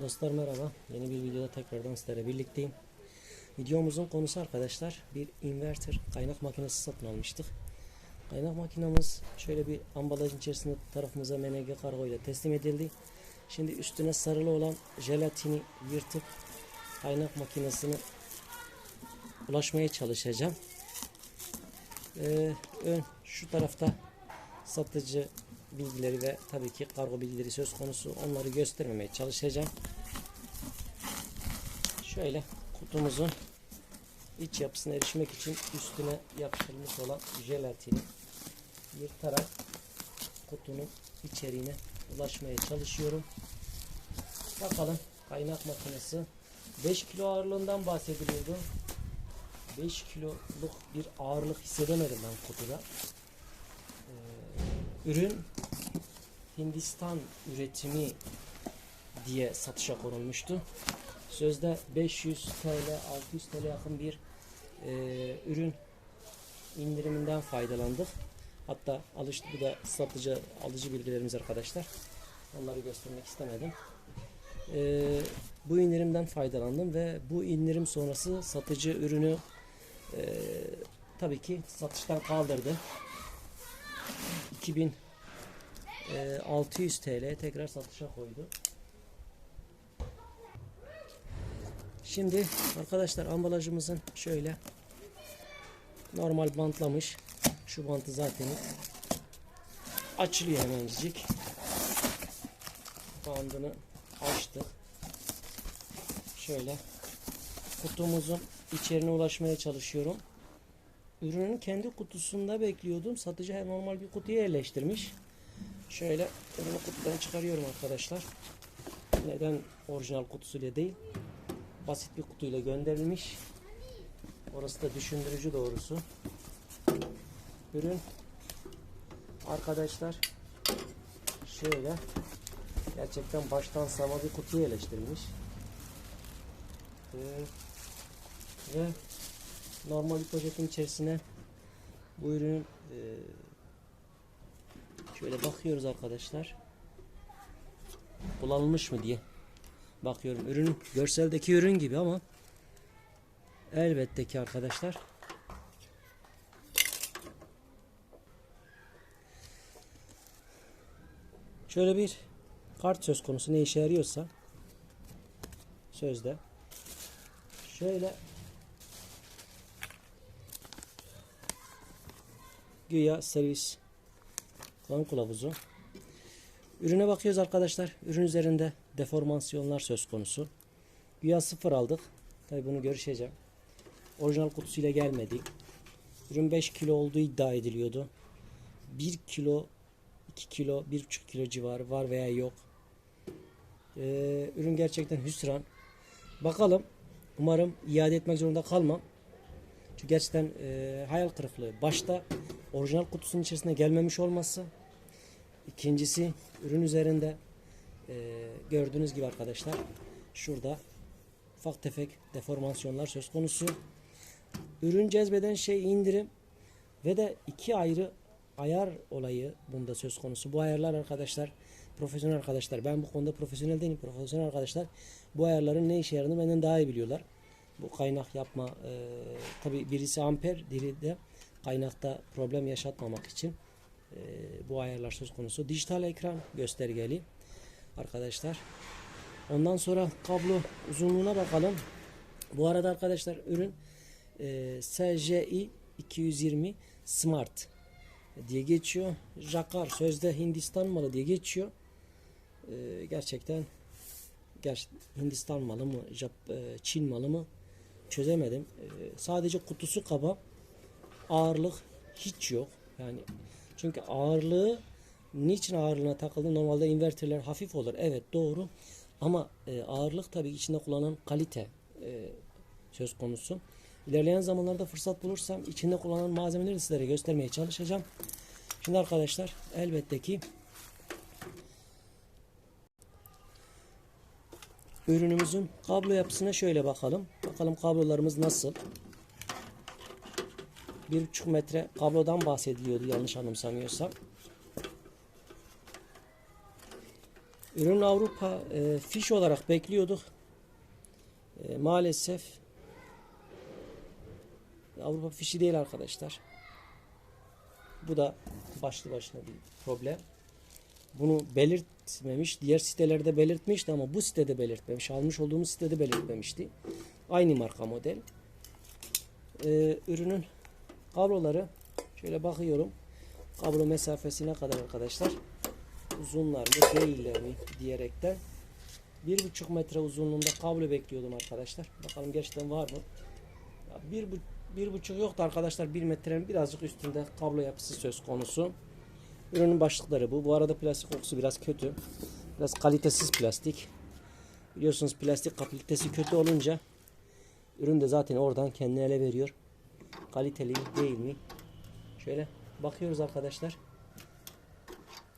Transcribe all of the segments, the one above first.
Dostlar merhaba. Yeni bir videoda tekrardan sizlerle birlikteyim. Videomuzun konusu arkadaşlar bir inverter kaynak makinesi satın almıştık. Kaynak makinamız şöyle bir ambalajın içerisinde tarafımıza MNG kargo ile teslim edildi. Şimdi üstüne sarılı olan jelatini yırtıp kaynak makinesine ulaşmaya çalışacağım. Ee, ön şu tarafta satıcı bilgileri ve tabii ki kargo bilgileri söz konusu onları göstermemeye çalışacağım. Şöyle kutumuzun iç yapısına erişmek için üstüne yapıştırılmış olan jelatini yırtarak kutunun içeriğine ulaşmaya çalışıyorum. Bakalım kaynak makinesi 5 kilo ağırlığından bahsediliyordu. 5 kiloluk bir ağırlık hissedemedim ben kutuda. Ee, ürün Hindistan üretimi diye satışa konulmuştu. Sözde 500 TL, 600 TL yakın bir e, ürün indiriminden faydalandık. Hatta alıştı bu da satıcı alıcı bilgilerimiz arkadaşlar. Onları göstermek istemedim. E, bu indirimden faydalandım ve bu indirim sonrası satıcı ürünü e, tabii ki satıştan kaldırdı. 2000 e, 600 TL tekrar satışa koydu. Şimdi arkadaşlar ambalajımızın şöyle normal bantlamış. Şu bantı zaten açılıyor hemencik. Bandını açtık. Şöyle kutumuzun içerine ulaşmaya çalışıyorum. Ürünün kendi kutusunda bekliyordum. Satıcı normal bir kutuya yerleştirmiş. Şöyle ürünü kutudan çıkarıyorum arkadaşlar. Neden orijinal kutusuyla değil? Basit bir kutuyla gönderilmiş. Orası da düşündürücü doğrusu. Ürün arkadaşlar şöyle gerçekten baştan sağma bir kutuya yerleştirilmiş. Ee, ve normal bir poşetin içerisine bu ürünün e, şöyle bakıyoruz arkadaşlar. Kullanılmış mı diye bakıyorum. Ürün görseldeki ürün gibi ama elbette ki arkadaşlar. Şöyle bir kart söz konusu ne işe yarıyorsa sözde. Şöyle güya servis kullanım kılavuzu. Ürüne bakıyoruz arkadaşlar. Ürün üzerinde deformasyonlar söz konusu. Güya sıfır aldık. Tabi bunu görüşeceğim. Orijinal kutusuyla gelmedi. Ürün 5 kilo olduğu iddia ediliyordu. 1 kilo, 2 kilo, 1,5 kilo civarı var veya yok. Ee, ürün gerçekten hüsran. Bakalım. Umarım iade etmek zorunda kalmam. Çünkü gerçekten e, hayal kırıklığı. Başta orijinal kutusunun içerisine gelmemiş olması. İkincisi ürün üzerinde e, gördüğünüz gibi arkadaşlar şurada ufak tefek deformasyonlar söz konusu. Ürün cezbeden şey indirim ve de iki ayrı ayar olayı bunda söz konusu. Bu ayarlar arkadaşlar profesyonel arkadaşlar ben bu konuda profesyonel değilim profesyonel arkadaşlar bu ayarların ne işe yaradığını benden daha iyi biliyorlar. Bu kaynak yapma e, tabi birisi amper diğeri de kaynakta problem yaşatmamak için e, bu ayarlar söz konusu. Dijital ekran göstergeli arkadaşlar. Ondan sonra kablo uzunluğuna bakalım. Bu arada arkadaşlar ürün e, SJI 220 Smart diye geçiyor. Jakar sözde Hindistan malı diye geçiyor. E, gerçekten ger Hindistan malı mı, Jap, e, Çin malı mı çözemedim. E, sadece kutusu kaba. Ağırlık hiç yok. Yani çünkü ağırlığı niçin ağırlığına takıldı? Normalde inverterler hafif olur. Evet doğru. Ama e, ağırlık tabii içinde kullanılan kalite e, söz konusu. İlerleyen zamanlarda fırsat bulursam içinde kullanılan malzemeleri sizlere göstermeye çalışacağım. Şimdi arkadaşlar elbette ki ürünümüzün kablo yapısına şöyle bakalım. Bakalım kablolarımız nasıl? 1,5 metre kablodan bahsediliyordu yanlış anımsamıyorsam. Ürün Avrupa e, fiş olarak bekliyorduk. E, maalesef Avrupa fişi değil arkadaşlar. Bu da başlı başına bir problem. Bunu belirtmemiş. Diğer sitelerde belirtmişti ama bu sitede belirtmemiş. Almış olduğumuz sitede belirtmemişti. Aynı marka model. Ee, ürünün kabloları şöyle bakıyorum. Kablo mesafesi ne kadar arkadaşlar? Uzunlar mı değiller mi diyerekten. Bir buçuk metre uzunluğunda kablo bekliyordum arkadaşlar. Bakalım gerçekten var mı? Bir, bu, bir buçuk yoktu arkadaşlar. Bir metrenin birazcık üstünde kablo yapısı söz konusu. Ürünün başlıkları bu. Bu arada plastik kokusu biraz kötü. Biraz kalitesiz plastik. Biliyorsunuz plastik kalitesi kötü olunca ürün de zaten oradan kendini ele veriyor. Kaliteli değil mi? Şöyle bakıyoruz arkadaşlar.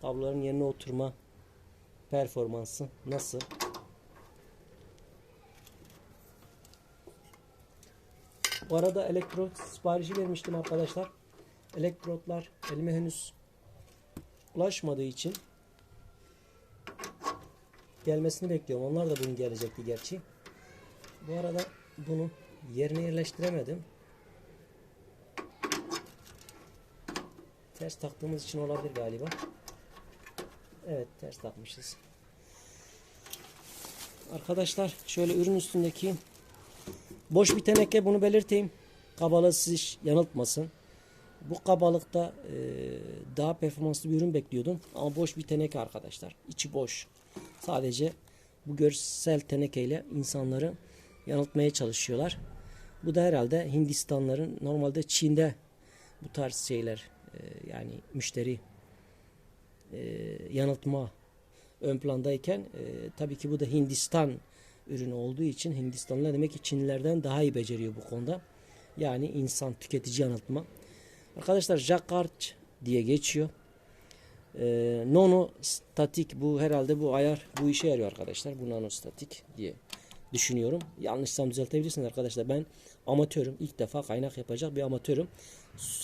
Kabloların yerine oturma performansı nasıl? Bu arada elektrot siparişi vermiştim arkadaşlar. Elektrotlar elime henüz ulaşmadığı için gelmesini bekliyorum. Onlar da bugün gelecekti gerçi. Bu arada bunu yerine yerleştiremedim. Ters taktığımız için olabilir galiba. Evet ters takmışız. Arkadaşlar şöyle ürün üstündeki boş bir teneke bunu belirteyim. Kabalığı sizi yanıltmasın. Bu kabalıkta e, daha performanslı bir ürün bekliyordum. Ama boş bir teneke arkadaşlar. İçi boş. Sadece bu görsel tenekeyle insanları yanıltmaya çalışıyorlar. Bu da herhalde Hindistanların normalde Çin'de bu tarz şeyler e, yani müşteri e, yanıltma ön plandayken e, tabii ki bu da Hindistan ürünü olduğu için Hindistanlılar demek ki Çinlilerden daha iyi beceriyor bu konuda. Yani insan tüketici yanıltma. Arkadaşlar Jacquard diye geçiyor. Ee, nano statik bu herhalde bu ayar bu işe yarıyor arkadaşlar. Bu nano statik diye düşünüyorum. Yanlışsam düzeltebilirsiniz arkadaşlar. Ben amatörüm. İlk defa kaynak yapacak bir amatörüm.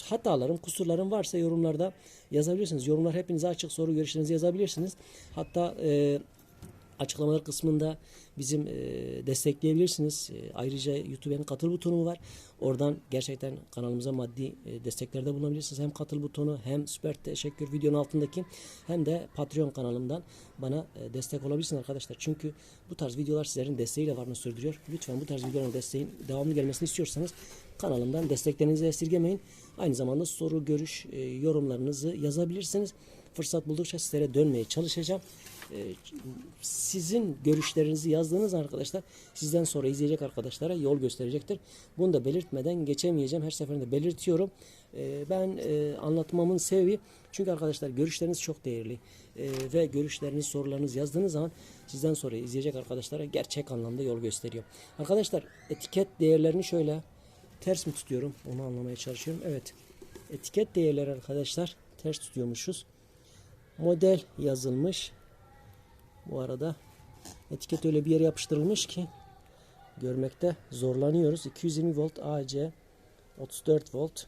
Hatalarım, kusurlarım varsa yorumlarda yazabilirsiniz. Yorumlar hepinize açık soru görüşlerinizi yazabilirsiniz. Hatta e, açıklamalar kısmında bizim e, destekleyebilirsiniz. E, ayrıca YouTube'un katıl butonu var. Oradan gerçekten kanalımıza maddi e, desteklerde bulunabilirsiniz. Hem katıl butonu hem süper teşekkür videonun altındaki hem de Patreon kanalımdan bana e, destek olabilirsiniz arkadaşlar. Çünkü bu tarz videolar sizlerin desteğiyle varlığını sürdürüyor. Lütfen bu tarz videoların desteğin devamlı gelmesini istiyorsanız kanalımdan desteklerinizi esirgemeyin. Aynı zamanda soru, görüş, e, yorumlarınızı yazabilirsiniz. Fırsat buldukça sizlere dönmeye çalışacağım. E, sizin görüşlerinizi yazdığınız arkadaşlar sizden sonra izleyecek arkadaşlara yol gösterecektir. Bunu da belirtmeden geçemeyeceğim. Her seferinde belirtiyorum. E, ben e, anlatmamın sebebi çünkü arkadaşlar görüşleriniz çok değerli. E, ve görüşleriniz, sorularınız yazdığınız zaman sizden sonra izleyecek arkadaşlara gerçek anlamda yol gösteriyor. Arkadaşlar etiket değerlerini şöyle ters mi tutuyorum? Onu anlamaya çalışıyorum. Evet. Etiket değerleri arkadaşlar ters tutuyormuşuz. Model yazılmış. Bu arada etiket öyle bir yere yapıştırılmış ki görmekte zorlanıyoruz. 220 volt AC 34 volt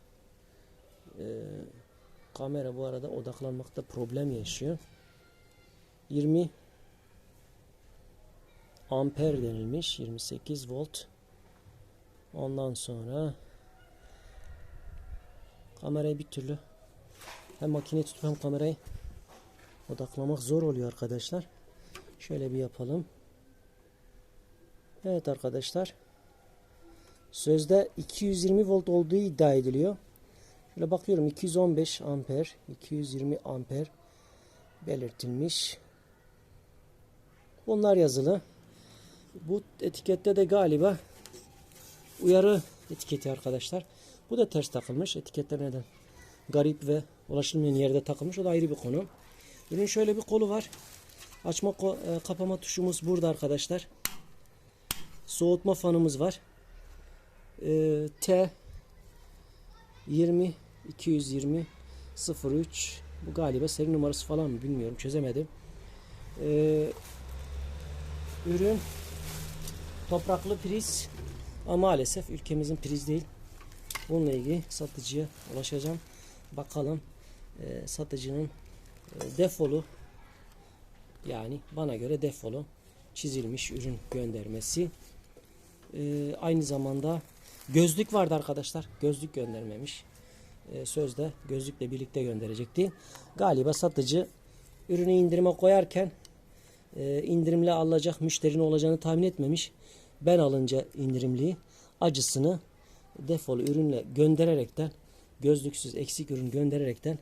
ee, kamera bu arada odaklanmakta problem yaşıyor. 20 amper denilmiş. 28 volt. Ondan sonra kamerayı bir türlü hem makineyi tutup hem kamerayı odaklamak zor oluyor arkadaşlar. Şöyle bir yapalım. Evet arkadaşlar. Sözde 220 volt olduğu iddia ediliyor. Şöyle bakıyorum 215 amper, 220 amper belirtilmiş. Bunlar yazılı. Bu etikette de galiba uyarı etiketi arkadaşlar. Bu da ters takılmış. Etiketler neden? Garip ve ulaşılmayan yerde takılmış. O da ayrı bir konu. Ürün şöyle bir kolu var. Açma e, kapama tuşumuz burada arkadaşlar. Soğutma fanımız var. E, T 20 220 03 bu galiba seri numarası falan mı bilmiyorum çözemedim. E, ürün topraklı priz ama maalesef ülkemizin priz değil. Bununla ilgili satıcıya ulaşacağım. Bakalım e, satıcının e, defolu Yani bana göre defolu çizilmiş ürün göndermesi. Ee, aynı zamanda gözlük vardı arkadaşlar. Gözlük göndermemiş. Ee, sözde gözlükle birlikte gönderecekti. Galiba satıcı ürünü indirime koyarken e, indirimle alacak müşterinin olacağını tahmin etmemiş. Ben alınca indirimli acısını defolu ürünle göndererekten gözlüksüz eksik ürün göndererekten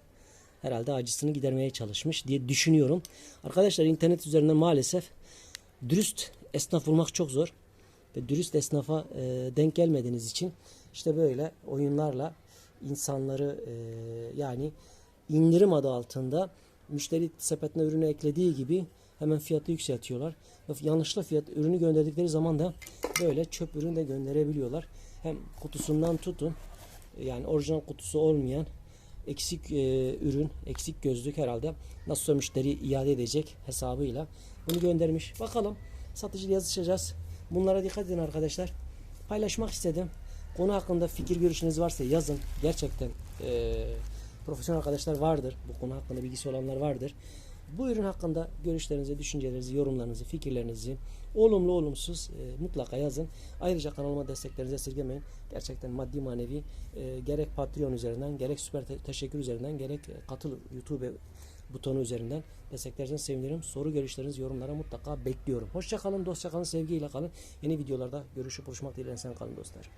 herhalde acısını gidermeye çalışmış diye düşünüyorum. Arkadaşlar internet üzerinden maalesef dürüst esnaf bulmak çok zor. Ve dürüst esnafa e, denk gelmediğiniz için işte böyle oyunlarla insanları e, yani indirim adı altında müşteri sepetine ürünü eklediği gibi hemen fiyatı yükseltiyorlar. Yanlışla fiyat ürünü gönderdikleri zaman da böyle çöp ürün de gönderebiliyorlar. Hem kutusundan tutun yani orijinal kutusu olmayan eksik e, ürün, eksik gözlük herhalde nasıl müşteri iade edecek hesabıyla bunu göndermiş. Bakalım satıcıyla yazışacağız. Bunlara dikkat edin arkadaşlar. Paylaşmak istedim. Konu hakkında fikir görüşünüz varsa yazın. Gerçekten e, profesyonel arkadaşlar vardır. Bu konu hakkında bilgisi olanlar vardır. Bu ürün hakkında görüşlerinizi, düşüncelerinizi, yorumlarınızı, fikirlerinizi olumlu olumsuz e, mutlaka yazın. Ayrıca kanalıma desteklerinizi esirgemeyin. Gerçekten maddi manevi e, gerek Patreon üzerinden, gerek süper te- teşekkür üzerinden, gerek e, katıl YouTube butonu üzerinden desteklerseniz sevinirim. Soru görüşlerinizi yorumlara mutlaka bekliyorum. Hoşça kalın, dostça kalın, sevgiyle kalın. Yeni videolarda görüşüp buluşmak dileğiyle sen kalın dostlar.